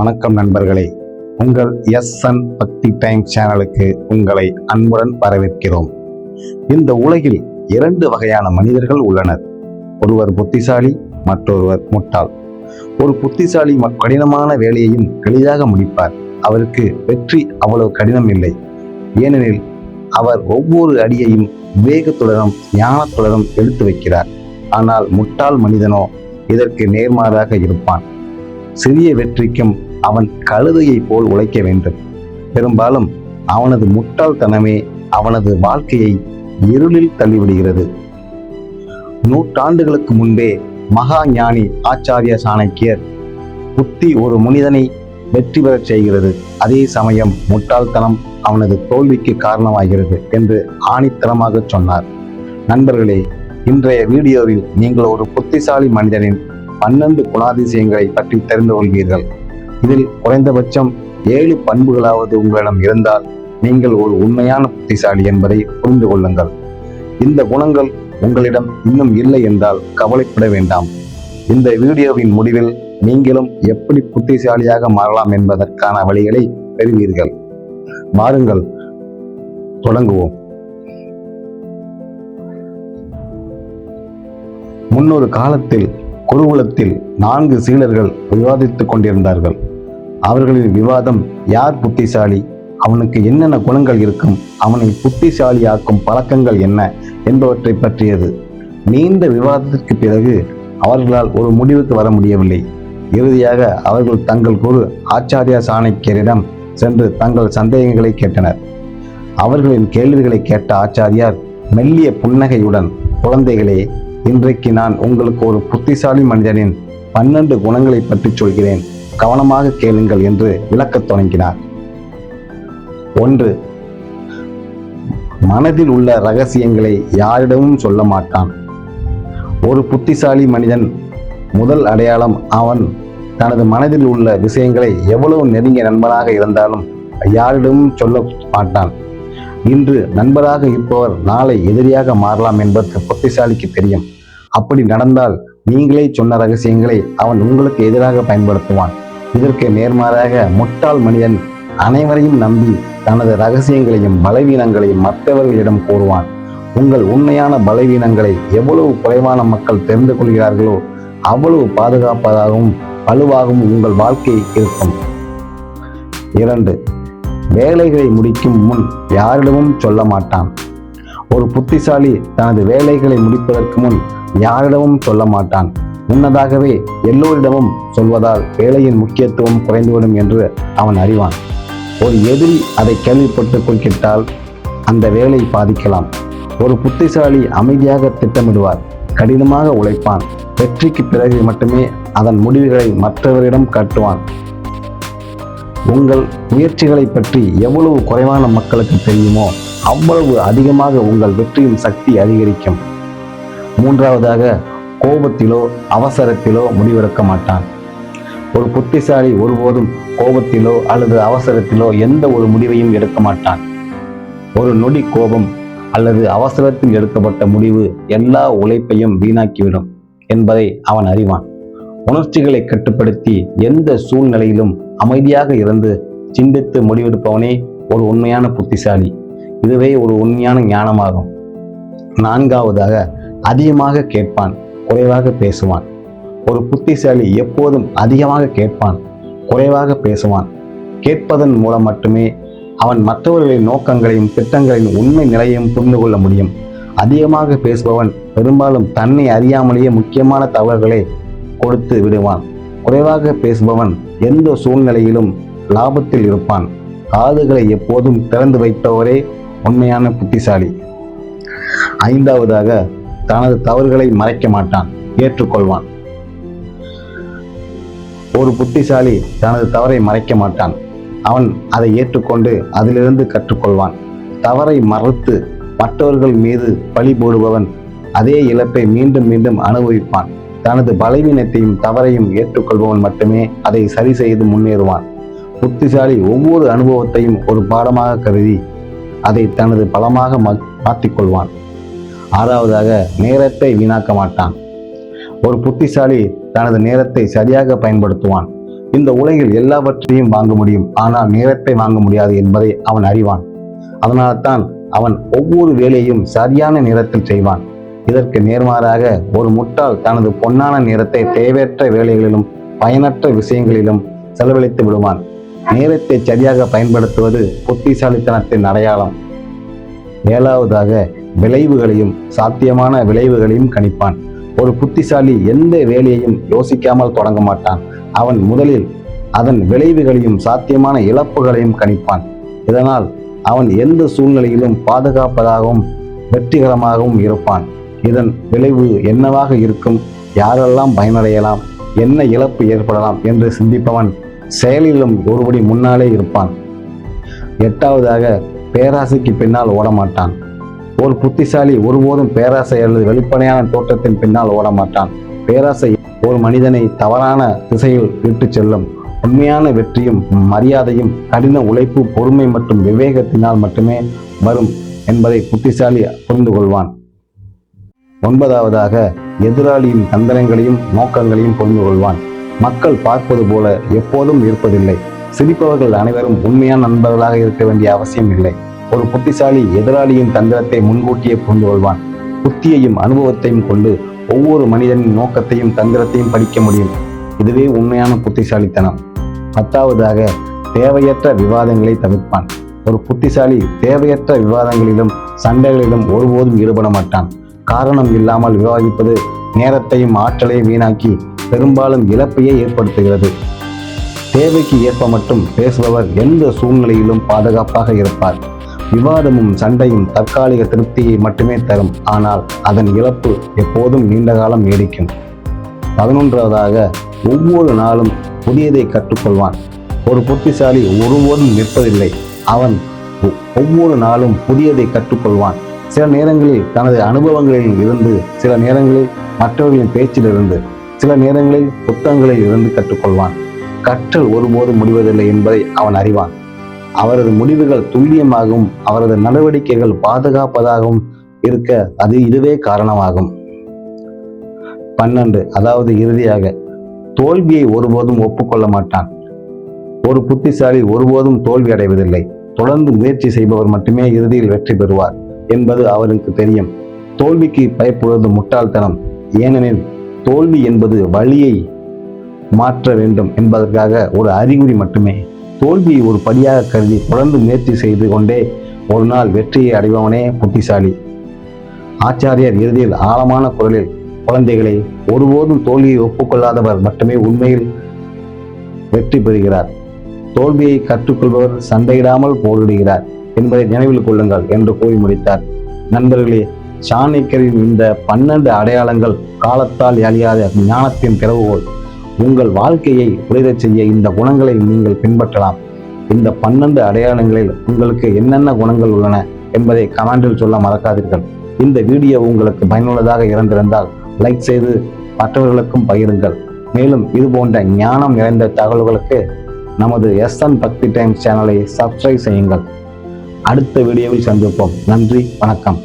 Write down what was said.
வணக்கம் நண்பர்களே. உங்கள் எஸ் என் பக்தி டைம் சேனலுக்கு உங்களை அன்புடன் வரவேற்கிறோம். இந்த உலகில் இரண்டு வகையான மனிதர்கள் உள்ளனர். ஒருவர் புத்திசாலி மற்றொருவர் முட்டாள். ஒரு புத்திசாலி கடினமான வேலையையும் எளிதாக முடிப்பார். அவருக்கு வெற்றி அவ்வளவு கடினம் இல்லை. ஏனெனில் அவர் ஒவ்வொரு அடியையும் விவேகத்துடனும் ஞானத்துடனும் எடுத்து வைக்கிறார். ஆனால் முட்டாள் மனிதனோ இதற்கு நேர்மாறாக இருப்பான். சிறிய வெற்றிக்கும் அவன் கழுதையைப் போல் உழைக்க வேண்டும். பெரும்பாலும் அவனது முட்டாள்தனமே அவனது வாழ்க்கையை இருளில் தள்ளிவிடுகிறது. நூற்றாண்டுகளுக்கு முன்பே மகா ஞானி ஆச்சாரிய சாணக்கியர் புத்தி ஒரு மனிதனை வெற்றி பெறச் செய்கிறது. அதே சமயம் முட்டாள்தனம் அவனது தோல்விக்கு காரணமாகிறது என்று ஆணித்தரமாக சொன்னார். நண்பர்களே இன்றைய வீடியோவில் நீங்கள் ஒரு புத்திசாலி மனிதனின் பன்னெண்டு குணாதிசயங்களை பற்றி தெரிந்து கொள்வீர்கள். இதில் குறைந்தபட்சம் ஏழு பண்புகளாவது உங்களிடம் இருந்தால் நீங்கள் ஒரு உண்மையான புத்திசாலி என்பதை புரிந்து கொள்ளுங்கள். இந்த குணங்கள் உங்களிடம் இன்னும் இல்லை என்றால் கவலைப்பட வேண்டாம். இந்த வீடியோவின் முடிவில் நீங்களும் எப்படி புத்திசாலியாக மாறலாம் என்பதற்கான வழிகளை பெறுவீர்கள். வாருங்கள் தொடங்குவோம். முன்னொரு காலத்தில் குருகுலத்தில் நான்கு சீடர்கள் விவாதித்துக் கொண்டிருந்தார்கள். அவர்களின் விவாதம் யார் புத்திசாலி? அவனுக்கு என்னென்ன குணங்கள் இருக்கும்? அவனை புத்திசாலியாக்கும் பழக்கங்கள் என்ன என்பவற்றை பற்றியது. நீண்ட விவாதத்திற்கு பிறகு அவர்களால் ஒரு முடிவுக்கு வர முடியவில்லை. இறுதியாக அவர்கள் தங்கள் குரு ஆச்சாரியா சாணக்கியரிடம் சென்று தங்கள் சந்தேகங்களை கேட்டனர். அவர்களின் கேள்விகளை கேட்ட ஆச்சாரியார் மெல்லிய புன்னகையுடன் குழந்தைகளே இன்றைக்கு நான் உங்களுக்கு ஒரு புத்திசாலி மனிதனின் பன்னெண்டு குணங்களை பற்றி சொல்கிறேன். கவனமாக கேளுங்கள் என்று விளக்கத் தொடங்கினார். ஒன்று மனதில் உள்ள ரகசியங்களை யாரிடமும் சொல்ல மாட்டான். ஒரு புத்திசாலி மனிதன் முதல் அடையாளம் அவன் தனது மனதில் உள்ள விஷயங்களை எவ்வளவு நெருங்கிய நண்பனாக இருந்தாலும் யாரிடமும் சொல்ல மாட்டான். இன்று நண்பராக இருப்பவர் நாளை எதிரியாக மாறலாம் என்பது புத்திசாலிக்கு தெரியும். அப்படி நடந்தால் நீங்களே சொன்ன ரகசியங்களை அவன் உங்களுக்கு எதிராக பயன்படுத்துவான். இதற்கு நேர்மாறாக முட்டாள் மனிதன் அனைவரையும் நம்பி தனது ரகசியங்களையும் பலவீனங்களையும் மற்றவர்களிடம் கூறுவான். உங்கள் உண்மையான பலவீனங்களை எவ்வளவு குறைவான மக்கள் தெரிந்து கொள்கிறார்களோ அவ்வளவு பாதுகாப்பதாகவும் வலுவாகவும் உங்கள் வாழ்க்கை இருக்கும். இரண்டு வேலைகளை முடிக்கும் முன் யாரிடமும் சொல்ல மாட்டான். ஒரு புத்திசாலி தனது வேலைகளை முடிப்பதற்கு முன் யாரிடமும் சொல்ல மாட்டான். முன்னதாகவே எல்லோரிடமும் சொல்வதால் வேலையின் முக்கியத்துவம் குறைந்துவிடும் என்று அவன் அறிவான். ஒரு எதிரி அதை கேள்விப்பட்டு குறுக்கிட்டால் அந்த வேலை பாதிக்கலாம். ஒரு புத்திசாலி அமைதியாக திட்டமிடுவார். கடினமாக உழைப்பான். வெற்றிக்கு பிறகு மட்டுமே அதன் முடிவுகளை மற்றவரிடம் காட்டுவான். உங்கள் முயற்சிகளை பற்றி எவ்வளவு குறைவான மக்களுக்கு தெரியுமோ அவ்வளவு அதிகமாக உங்கள் வெற்றியின் சக்தி அதிகரிக்கும். மூன்றாவதாக கோபத்திலோ அவசரத்திலோ முடிவெடுக்க மாட்டான். ஒரு புத்திசாலி ஒருபோதும் கோபத்திலோ அல்லது அவசரத்திலோ எந்த ஒரு முடிவையும் எடுக்க மாட்டான். ஒரு நொடி கோபம் அல்லது அவசரத்தில் எடுக்கப்பட்ட முடிவு எல்லா உழைப்பையும் வீணாக்கிவிடும் என்பதை அவன் அறிவான். உணர்ச்சிகளை கட்டுப்படுத்தி எந்த சூழ்நிலையிலும் அமைதியாக இருந்து சிந்தித்து முடிவெடுப்பவனே ஒரு உண்மையான புத்திசாலி. இதுவே ஒரு உண்மையான ஞானமாகும். நான்காவதாக அதிகமாக கேட்பான். குறைவாக பேசுவான். ஒரு புத்திசாலி எப்போதும் அதிகமாக கேட்பான். குறைவாக பேசுவான். கேட்பதன் மூலம் மட்டுமே அவன் மற்றவர்களின் நோக்கங்களையும் திட்டங்களின் உண்மை நிலையையும் புரிந்து கொள்ள முடியும். அதிகமாக பேசுபவன் பெரும்பாலும் தன்னை அறியாமலேயே முக்கியமான தகவல்களை கொடுத்து விடுவான். குறைவாக பேசுபவன் எந்த சூழ்நிலையிலும் லாபத்தில் இருப்பான். காதுகளை எப்போதும் திறந்து வைப்பவரே உண்மையான புத்திசாலி. ஐந்தாவதாக தனது தவறுகளை மறைக்க மாட்டான் ஏற்றுக்கொள்வான். ஒரு புத்திசாலி தனது தவறை மறைக்க மாட்டான். அவன் அதை ஏற்றுக்கொண்டு அதிலிருந்து கற்றுக்கொள்வான். தவறை மறுத்து மற்றவர்கள் மீது பழி போடுபவன் அதே இழப்பை மீண்டும் மீண்டும் அனுபவிப்பான். தனது பலவீனத்தையும் தவறையும் ஏற்றுக்கொள்பவன் மட்டுமே அதை சரி செய்து முன்னேறுவான். புத்திசாலி ஒவ்வொரு அனுபவத்தையும் ஒரு பாடமாக கருதி அதை தனது பலமாக மா- மாற்றிக்கொள்வான். ஆறாவதாக நேரத்தை வீணாக்க மாட்டான். ஒரு புத்திசாலி தனது நேரத்தை சரியாக பயன்படுத்துவான். இந்த உலகில் எல்லாவற்றையும் வாங்க முடியும். ஆனால் நேரத்தை வாங்க முடியாது என்பதை அவன் அறிவான். அதனால்தான் அவன் ஒவ்வொரு வேலையும் சரியான நேரத்தில் செய்வான். இதற்கு நேர்மாறாக ஒரு முட்டாள் தனது பொன்னான நேரத்தை தேவையற்ற வேலைகளிலும் பயனற்ற விஷயங்களிலும் செலவழித்து விடுவான். நேரத்தை சரியாக பயன்படுத்துவது புத்திசாலித்தனத்தின் அடையாளம். ஏழாவதாக விளைவுகளையும் சாத்தியமான விளைவுகளையும் கணிப்பான். ஒரு புத்திசாலி எந்த வேலையையும் யோசிக்காமல் தொடங்க மாட்டான். அவன் முதலில் அதன் விளைவுகளையும் சாத்தியமான இழப்புகளையும் கணிப்பான். இதனால் அவன் எந்த சூழ்நிலையிலும் பாதுகாப்பதாகவும் வெற்றிகரமாகவும் இருப்பான். இதன் விளைவு என்னவாக இருக்கும்? யாரெல்லாம் பயனடையலாம்? என்ன இழப்பு ஏற்படலாம் என்று சிந்திப்பவன் செயலிலும் ஒருபடி முன்னாலே இருப்பான். எட்டாவதாக பேராசைக்கு பின்னால் ஓடமாட்டான். ஒரு புத்திசாலி ஒருபோதும் பேராசை அல்லது வெளிப்படையான தோற்றத்தின் பின்னால் ஓடமாட்டான் பேராசை ஒரு மனிதனை தவறான திசையில் இட்டுச் செல்லும். உண்மையான வெற்றியும் மரியாதையும் கடின உழைப்பு பொறுமை மற்றும் விவேகத்தினால் மட்டுமே வரும் என்பதை புத்திசாலி புரிந்து கொள்வான். ஒன்பதாவதாக எதிராளியின் தந்திரங்களையும் நோக்கங்களையும் புரிந்து கொள்வான். மக்கள் பார்ப்பது போல எப்போதும் இருப்பதில்லை. சிரிப்பவர்கள் அனைவரும் உண்மையான நண்பர்களாக இருக்க வேண்டிய அவசியம் இல்லை. ஒரு புத்திசாலி எதிராளியின் தந்திரத்தை முன்கூட்டியே புரிந்து கொள்வான். புத்தியையும் அனுபவத்தையும் கொண்டு ஒவ்வொரு மனிதனின் நோக்கத்தையும் தந்திரத்தையும் படிக்க முடியும். இதுவே உண்மையான புத்திசாலித்தனம். பத்தாவதாக தேவையற்ற விவாதங்களை தவிர்ப்பான். ஒரு புத்திசாலி தேவையற்ற விவாதங்களிலும் சண்டைகளிலும் ஒருபோதும் ஈடுபட மாட்டான். காரணம் இல்லாமல் விவாதிப்பது நேரத்தையும் ஆற்றலையும் வீணாக்கி பெரும்பாலும் இழப்பையே ஏற்படுத்துகிறது. தேவைக்கு ஏற்ப மட்டும் பேசுபவர் எந்த சூழ்நிலையிலும் பாதுகாப்பாக இருப்பார். விவாதமும் சண்டையும் தற்காலிக திருப்தியை மட்டுமே தரும். ஆனால் அதன் இழப்பு எப்போதும் நீண்ட காலம் நீடிக்கும். பதினொன்றாவதாக ஒவ்வொரு நாளும் புதியதை கற்றுக்கொள்வான். ஒரு புத்திசாலி ஒருபோதும் நிற்பதில்லை. அவன் ஒ- ஒவ்வொரு நாளும் புதியதை கற்றுக்கொள்வான். சில நேரங்களில் தனது அனுபவங்களில் இருந்து சில நேரங்களில் மற்றவர்களின் பேச்சிலிருந்து சில நேரங்களில் புத்தகங்களில் இருந்து கற்றுக்கொள்வான். கற்றல் ஒருபோதும் முடிவதில்லை என்பதை அவன் அறிவான். அவரது முடிவுகள் துல்லியமாகவும் அவரது நடவடிக்கைகள் பாதுகாப்பதாகவும் இருக்க அது இதுவே காரணமாகும். பன்னெண்டு அதாவது இறுதியாக தோல்வியை ஒருபோதும் ஒப்புக்கொள்ள மாட்டான். ஒரு புத்திசாலி ஒருபோதும் தோல்வி அடைவதில்லை. தொடர்ந்து முயற்சி செய்பவர் மட்டுமே இறுதியில் வெற்றி பெறுவார் என்பது அவருக்கு தெரியும். தோல்விக்கு பயப்படுவது முட்டாள்தனம். ஏனெனில் தோல்வி என்பது வழியை மாற்ற வேண்டும் என்பதற்காக ஒரு அறிகுறி மட்டுமே. தோல்வியை ஒரு படியாக கருதி தொடர்ந்து முயற்சி செய்து கொண்டே ஒரு நாள் வெற்றியை அடைபவனே புத்திசாலி. ஆச்சாரியர் இறுதியில் ஆழமான குரலில் குழந்தைகளை ஒருபோதும் தோல்வியை ஒப்புக்கொள்ளாதவர் மட்டுமே உண்மையில் வெற்றி பெறுகிறார். தோல்வியை கற்றுக்கொள்பவர் சண்டையிடாமல் போரிடுகிறார் என்பதை நினைவில் கொள்ளுங்கள் என்று கூறி முடித்தார். நண்பர்களே சாணக்கியரின் இந்த பன்னெண்டு அடையாளங்கள் காலத்தால் அழியாத ஞானத்தின் திறவுகோல் உங்கள் வாழ்க்கையை உடைரச் செய்ய இந்த குணங்களை நீங்கள் பின்பற்றலாம். இந்த பன்னெண்டு அடையாளங்களில் உங்களுக்கு என்னென்ன குணங்கள் உள்ளன என்பதை கமெண்டில் சொல்ல மறக்காதீர்கள். இந்த வீடியோ உங்களுக்கு பயனுள்ளதாக இருந்திருந்தால் லைக் செய்து மற்றவர்களுக்கும் பகிருங்கள். மேலும் இது போன்ற ஞானம் நிறைந்த தகவல்களுக்கு நமது எஸ்என் பக்தி டைம்ஸ் சேனலை சப்ஸ்கிரைப் செய்யுங்கள். அடுத்த வீடியோவில் சந்திப்போம். நன்றி வணக்கம்.